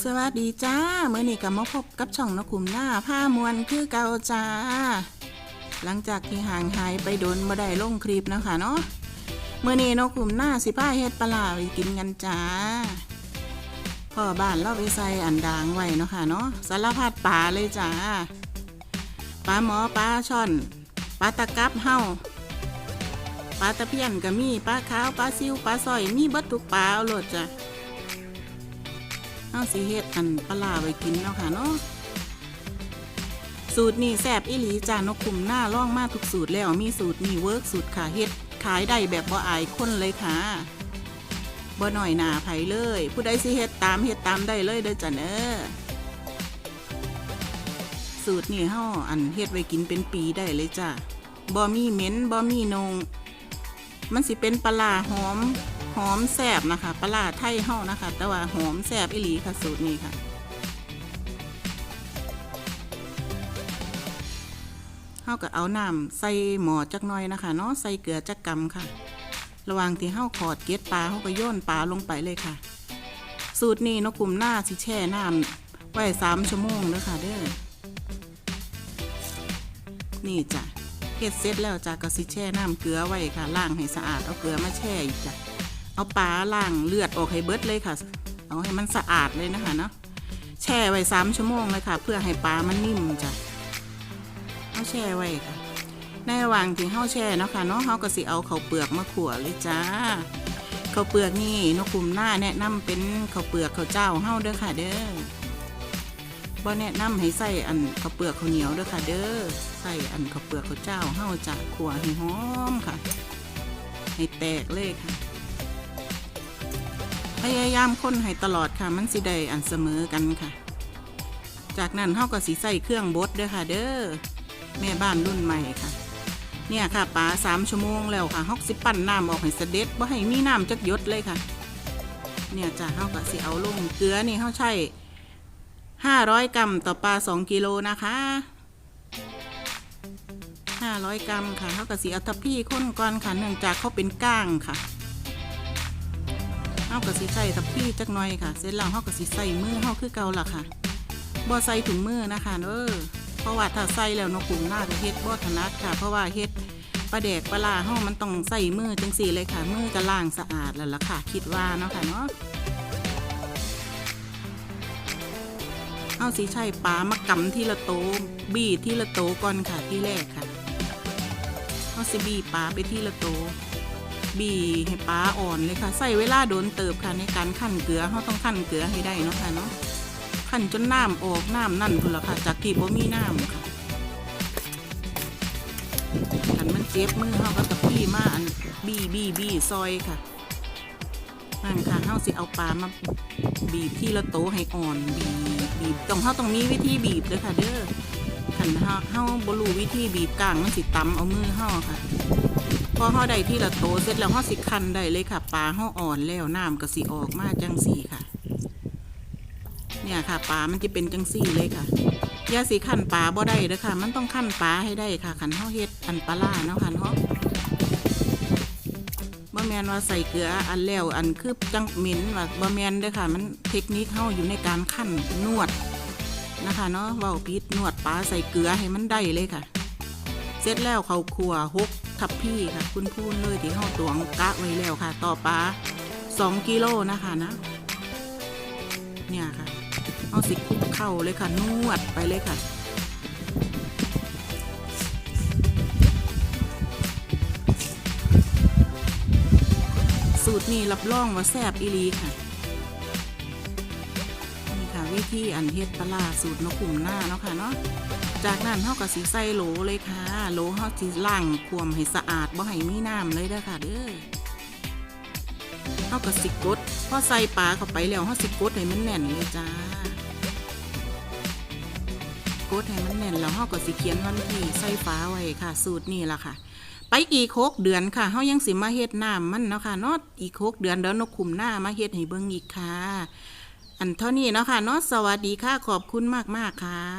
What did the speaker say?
สวัสดีจ้าเมื่อนี้ก็มาพบกับช่องนกขุมหน้าผ้ามวนคือเก่าจ้า หลังจากที่ห่างหายไปโดนบ่ได้ลงคลิปนะคะเนาะเมื่อนี้นกขุมหน้าสิป้าเฮ็ดปลาไปกินกันจ้าพ่อบ้านเราไปใส่อันดางไว้เนาะค่ะเนาะสารพัดปลาเลยจ้าปลาหมอปลาช่อนปลาตะกับเฮาปลาตะเพียนก็มีปลาขาวปลาซิวปลาสอยมีเบิดทุกปลาเอาโลดจ้ะ เอาสิเฮ็ดอันปลาไว้กินเนาะค่ะเนาะสูตรนี้แซบอีหลีจ้านกกลุ่มหน้าล่องมาทุกสูตรแล้วมีสูตรนี้เวิร์กสูตรค่ะเฮ็ดขายได้แบบบ่อายคนเลยค่ะบ่หน่อยหนาไผเลย ผู้ใดสิเฮ็ดตามเฮ็ดตามได้เลยเด้อจ้ะเนอสูตรนี้เฮาอันเฮ็ดไว้กินเป็นปีได้เลยจ้ะบ่มีเหม็นบ่มีนง มันสิเป็นปลาร้าหอม หอมแซ่บนะคะปลาร้าไทยเฮานะคะ แต่ว่าหอมแซ่บอีหลีค่ะสูตรนี้ค่ะเฮาก็เอาน้ำใส่หมอจักหน่อยนะคะเนาะใส่เกลือจักกำค่ะ ระหว่างที่เฮาขอดเกล็ดปลาเฮาก็โยนปลาลงไปเลยค่ะ สูตรนี้นกกลุ่มหน้าสิแช่น้ำไว้สามชั่วโมงเด้อค่ะเด้อนี่จ้ะเฮ็ดเสร็จแล้วจ้ะก็สิแช่น้ำเกลือไว้ค่ะล้างให้สะอาดเอาเกลือมาแช่อีกจ้ะ เอาปลาล้างเลือดออกให้เบิดเลยค่ะ เอาให้มันสะอาดเลยนะคะเนาะแช่ไว้สามชั่วโมงเลยค่ะ เพื่อให้ปลามันนิ่มจ้ะเอาแช่ไว้ค่ะ ในระหว่างที่เฮาแช่เนาะค่ะเนาะเฮาก็สิเอาข้าวเปลือกมาขั่วเลยจ้าข้าวเปลือกนี่นกกลุ่มหน้าแนะนำเป็นข้าวเปลือกข้าวเจ้าเฮาเด้อค่ะ เด้อบ่แนะนำให้ใส่อันข้าวเปลือกข้าวเหนียวเด้อค่ะ เด้อใส่อันข้าวเปลือกข้าวเจ้าเฮาจะขั่วให้หอมค่ะ ให้แตกเลยค่ะ พยายามค้นให้ตลอดค่ะ มันสิได้อันเสมอกันค่ะ จากนั้นเฮาก็สิใส่เครื่องบดเด้อค่ะ เด้อแม่บ้านรุ่นใหม่ค่ะ เนี่ยค่ะปลาสามชั่วโมงแล้วค่ะเฮาสิปั้นน้ำออกให้เสด็จบ่ให้มีน้ำจักหยดเลยค่ะ เนี่ยจ้ะเฮาก็สิเอาลงเกลือนี่เฮาใช้500กรัมต่อปลา2กิโลนะคะ500กรัมค่ะเท่ากับสีอัตพี่ข้นก่อนค่ะเนื่องจากเขาเป็นก้างค่ะ เท่ากับสีใส่ทับพี่จักหน่อยค่ะ เสร็จแล้วเท่ากับสีใส่มือเท่าคือเก่าล่ะค่ะบ่ใส่ถุงมือนะคะเออเพราะว่าถ้าใส่แล้วนกกลุ่มหน้าจะเฮ็ดบ่ถนัดค่ะ เพราะว่าเฮ็ดปลาแดกปลาลาเฮามันต้องใส่มือจังสีเลยค่ะ มือก็ล้างสะอาดแล้วล่ะค่ะ คิดว่าเนาะค่ะเนาะเอาสีใช่ปลามากำที่ละโตบีที่ละโตก่อนค่ะที่แรกค่ะเอาสิบีปลาไปที่ละโต บีให้ปลาอ่อนเลยค่ะใส่เวลาโดนเติบค่ะในการขั้นเกลือเขาต้องขั้นเกลือให้ได้เนาะค่ะเนาะขั้นจนน้ำออกน้ำนั่นพุ่นละค่ะ จากที่บ่มีน้ำค่ะขันมันเจ็บมือเขาก็ตะพี่มาอันบีบีบีซอยค่ะนั่นค่ะเขาสิเอาปลามาบีบที่ละโตให้อ่อนบีบบีบต้องเฮาต้องมีวิธีบีบเลยค่ะเด้อขันเฮาเฮาบ่รู้วิธีบีบกลางมันสิตำเอามือเฮาค่ะ อเฮาได้ที่ละโตเสร็จแล้วเฮาสิคั้นได้เลยค่ะปลาเฮาอ่อนแล้วน้ำก็สิออกมาจังสีค่ะ เนี่ยค่ะปลามันจะเป็นจังสี่เลยค่ะยาสิคั้นปลาบ่ได้เด้อค่ะ มันต้องคั้นปลาให้ได้ค่ะขันเฮาเฮ็ดอันปลาล่าเนาะค่ะเนาะบ่แมนว่าใส่เกลืออันแล้วอันคือจังหม็นว่าบ่แมนเด้อค่ะ มันเทคนิคเฮาอยู่ในการคั่นนวดนะคะเนาะเว้าพิษนวดปลาใส่เกลือให้มันได้เลยค่ะ เสร็จแล้วเขาครัวหกทับพี่ค่ะคุณพูนเลยที่เฮาตวงกะไว้แล้วค่ะ ต่อปลา2กิโลนะคะนะ เนี่ยค่ะเอาสิคุกเข้าเลยค่ะ นวดไปเลยค่ะสูตรนี้รับรองว่าแซ่บอีลีค่ะ นี่ค่ะ วิธีอันเฮ็ดปลาสูตรนกขุมหน้าเนาะค่ะเนาะ จากนั้นเฮาก็สิใส่โหลเลยค่ะ โหลเฮาสิล้างควมให้สะอาดบ่ให้มีน้ำเลยเด้อค่ะเด้อเฮาก็สิกดพอใส่ปลาเข้าไปแล้วเฮาสิกดให้มันแน่นเลยจ้ากดให้มันแน่นแล้วเฮาก็สิเขียนวันที่ใส่ฟ้าไว้ค่ะ สูตรนี้ล่ะค่ะ ไปอีกหกเดือนค่ะเฮายังสิมาเฮ็ดน้ำมันเนาะค่ะเนาะอีกหกเดือนเดี๋ยวนกขุมหน้ามาเฮ็ดให้เบิ่งอีกค่ะ อันเท่านี้เนาะค่ะเนาะสวัสดีค่ะขอบคุณมากๆค่ะ